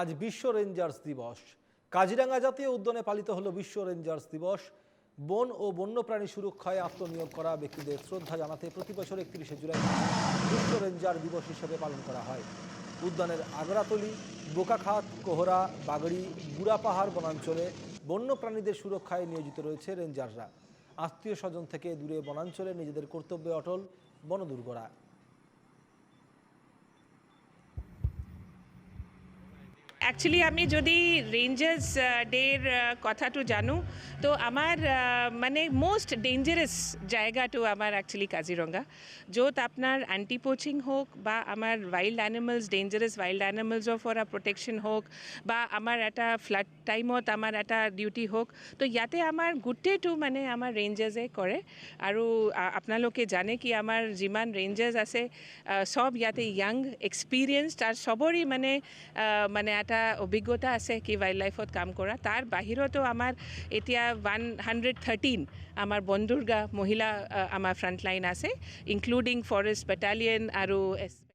আজ বিশ্ব রেঞ্জার্স দিবস কাজিরাঙ্গা জাতীয় উদ্যানে পালিত হলো বিশ্ব রেঞ্জার্স দিবস বন ও বন্যপ্রাণী সুরক্ষায় আত্মনিয়োগ করা ব্যক্তিদের শ্রদ্ধা জানাতে প্রতি বছর একত্রিশে জুলাই বিশ্ব রেঞ্জার দিবস হিসেবে পালন করা হয় উদ্যানের আগ্রাতলি বোকাখাত কোহরা বাগড়ি বুড়াপাহাড় বনাঞ্চলে বন্যপ্রাণীদের সুরক্ষায় নিয়োজিত রয়েছে রেঞ্জাররা আত্মীয় স্বজন থেকে দূরে বনাঞ্চলে নিজেদের কর্তব্যে অটল বনদুর্গরা একচুয়ালি আমি যদি রেঞ্জার্স ডেৰ কথাটো জানো ত তো আমাৰ মানে মোষ্ট ডেঞ্জৰəs জায়েগাটো আমাৰ একচুয়ালি কাজিৰঙা যোত আপোনাৰ এন্টি পোচিং হোক বা আমাৰ wild animals dangerous wild animals or for a protection হোক বা আমাৰ এটা फ्लড টাইমত আমাৰ এটা ডিউটি হোক ত ইয়াতে আমাৰ গুটেটো মানে আমাৰ ৰেঞ্জাৰজে কৰে আৰু আপোনালোকে জানে কি আমাৰ জিমান ৰেঞ্জার্স আছে সব ইয়াতে ইয়ং এক্সপීරিয়েন্সড আৰু সবৰী মানে মানে এটা এটা অভিজ্ঞতা আছে কি ৱাইল্ড লাইফত কাম কৰা তাৰ বাহিৰতো আমাৰ এতিয়া ওৱান হাণ্ড্ৰেড থাৰ্টিন আমাৰ বন্দুৰ্গা মহিলা আমাৰ ফ্ৰণ্টলাইন আছে ইনক্লুডিং ফৰেষ্ট বেটালিয়ন আৰু